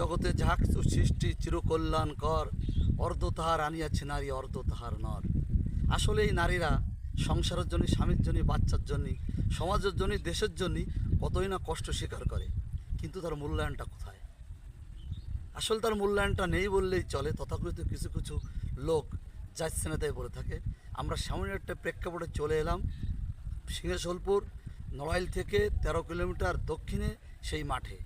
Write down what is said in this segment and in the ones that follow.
জগতে যাহা কিছু সৃষ্টি চিরকল্যাণ কর অর্ধ তাহার আনিয়াছে নারী অর্ধ তাহার নর। আসলে এই নারীরা সংসারের জন্য স্বামীর জন্য বাচ্চার জন্য সমাজের জন্য দেশের জন্য কতই না কষ্ট স্বীকার করে, কিন্তু তার মূল্যায়নটা কোথায়? আসলে তার মূল্যায়নটা নেই বললেই চলে, তথাকথিত কিছু কিছু লোক যাচ্ছে না তাই বলে থাকে। আমরা সামনে একটা প্রেক্ষাপটে চলে এলাম সিংহেশলপুর নড়াইল থেকে তেরো কিলোমিটার দক্ষিণে সেই মাঠে,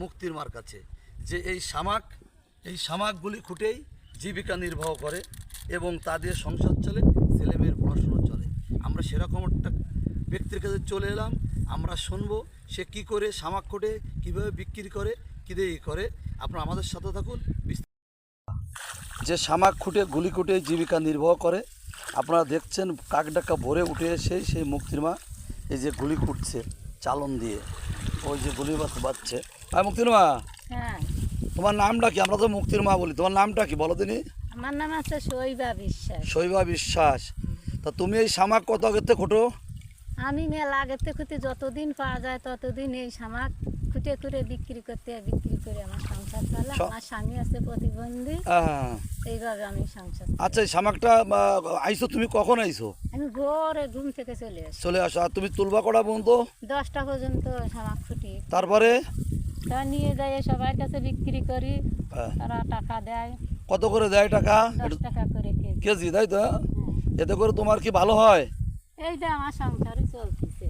মুক্তির মার কাছে। যে এই শামাক এই শামাকগুলি খুঁটেই জীবিকা নির্বাহ করে এবং তা দিয়ে সংসার চলে, ছেলেমেয়ের পড়াশুনো চলে। আমরা সেরকম একটা ব্যক্তির কাছে চলে এলাম, আমরা শুনব সে কি করে শামাক খুঁটে, কীভাবে বিক্রি করে, কী দিয়ে করে। আপনারা আমাদের সাথে থাকুন যে শামাক খুঁটে, গুলি খুঁটে জীবিকা নির্বাহ করে, আপনারা দেখছেন কাকডাকা ভরে উঠে এসে সেই মুক্তির মা, এই যে গুলি খুঁটছে চালন দিয়ে, ওই যে গুলি বাত- বাজছে আর মুক্তির মা! হ্যাঁ তোমার নামটা কি? আমরা তো মুক্তির মা বলি। তোমার নামটা কি? বলো দিনি। আমার নাম আছে শৈবা বিশ্বাস। শৈবা বিশ্বাস। তা তুমি এই শামাক কত আগের থেকে খোটো? আমি মেলা আগের থেকে খুঁটি যতদিন পাওয়া যায় ততদিন এই শামাক খুঁটে খুঁটে বিক্রি করতে বিক্রি করে আমার সংসার চলে আমার স্বামী আছে প্রতিবন্ধী। হ্যাঁ। এইভাবে আমি সংসার আচ্ছা এই শামাকটা আইছো? তুমি কখন আইছো? আমি ভোরে ঘুম থেকে চলে আসি। চলে আসো। আর তুমি তুলবা কটা পর্যন্ত? দশটা পর্যন্ত শামাক খুঁটি। তারপরে? তা নিয়ে যাই সবার কাছে বিক্রি করি হ্যাঁ, তারা টাকা দেয়। কত করে দেয় টাকা? দশ টাকা করে কেজি। তাই তো? হ্যাঁ। এতে করে তোমার কি ভালো হয়? এই যে আমার সংসারই চলতেছে।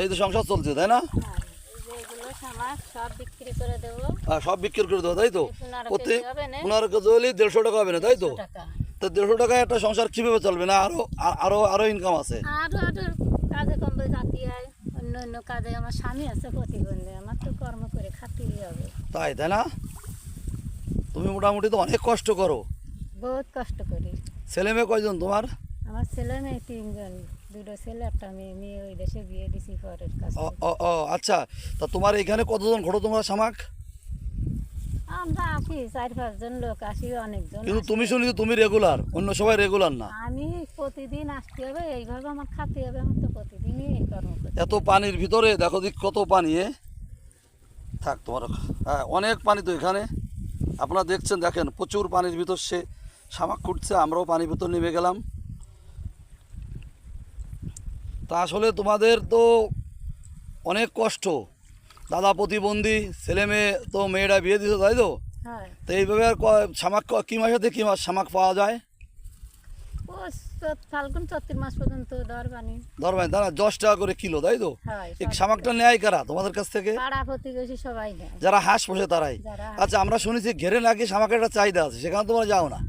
এই তো সংসার চলছে তাই না? হ্যাঁ, সব বিক্রি করে দেবো। সব বিক্রি করে দেবো তাই তো? পনেরো প্রতি কেজি পনেরো কেজি হলে দেড়শো টাকা হবে না তাই তো? তো দেড়শো টাকায় একটা সংসার কীভাবে চলবে না? আরও আরও আরও ইনকাম আছে। আরও আরও কাজে জাতি হয় অন্য অন্য কাজে আমার স্বামী আছে প্রতিবন্ধী। আমার তো কর্ম করে খাতেই হবে। তাই তাই না? তুমি মোটামুটি তো অনেক কষ্ট করো। বহুত কষ্ট করি। ছেলে মেয়ে কয়জন তোমার? আমার ছেলে মেয়ে তিনজন। দুটো ছেলে একটা মেয়ে। মেয়ে ওই দেশে বিয়ে দিছি পরের কাছে ও ও, আচ্ছা। তা তোমার এখানে কতজন ঘটো তোমার শামাক আমরা আসি চার পাঁচজন লোক আসি অনেকজন কিন্তু তুমি শুনি তুমি রেগুলার অন্য সবাই রেগুলার না। আমি প্রতিদিন আসতে হবে এইভাবে আমার খাতে হবে আমার তো প্রতিদিনই এই কর্ম এত পানির ভিতরে দেখো দিক কত পানি এ। থাক তোমার হ্যাঁ অনেক পানি তো এখানে। আপনারা দেখছেন দেখেন প্রচুর পানির ভিতর সে শামাক খুঁটছে আমরাও পানির ভিতর নেমে গেলাম। তা আসলে তোমাদের তো অনেক কষ্ট। দাদা প্রতিবন্ধী ছেলে মেয়ে তো মেয়েরা বিয়ে দিত তাই তো? তো এইভাবে আর শামাক ক- মাসেতে কি মাস শামাক পাওয়া যায়? ফাল্গুন চৈত্র মাস পর্যন্ত দশ টাকা করে কিলো তাই তো? এই শামাকটা নেয় কারা তোমাদের কাছ থেকে? পাড়া প্রতিবেশী সবাই নেয়। যারা হাঁস পোষে তারাই। আচ্ছা আমরা শুনেছি ঘেরে নাকি শামাকের একটা চাহিদা আছে সেখানে তোমরা যাও না?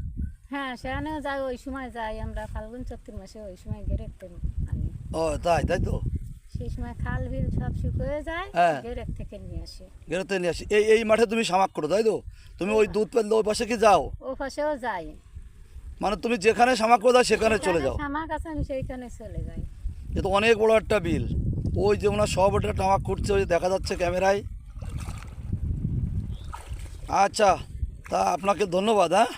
হ্যাঁ সেখানেও যাই ওই সময় যাই আমরা ফাল্গুন চৈত্র মাসে ওই সময় আনি ও তাই তাই তো? সেই সময় খাল বিল সব শুকিয়ে যায় হ্যাঁ। থেকে নিয়ে আসি। ঘেরেতে নিয়ে আসি। এই এই মাঠে তুমি করো তাই তো? তুমি ওই দুধ পেলে ওই পাশে কি যাও? ও পাশেও যাই। মানে তুমি যেখানে করে দাও সেখানে চলে যাও। আমার কাছে আমি সেইখানে চলে যাই। এ তো অনেক বড় একটা বিল। ওই যে ওনার সব ওটা টামাক করছে ওই যে দেখা যাচ্ছে ক্যামেরায়। আচ্ছা তা আপনাকে ধন্যবাদ হ্যাঁ?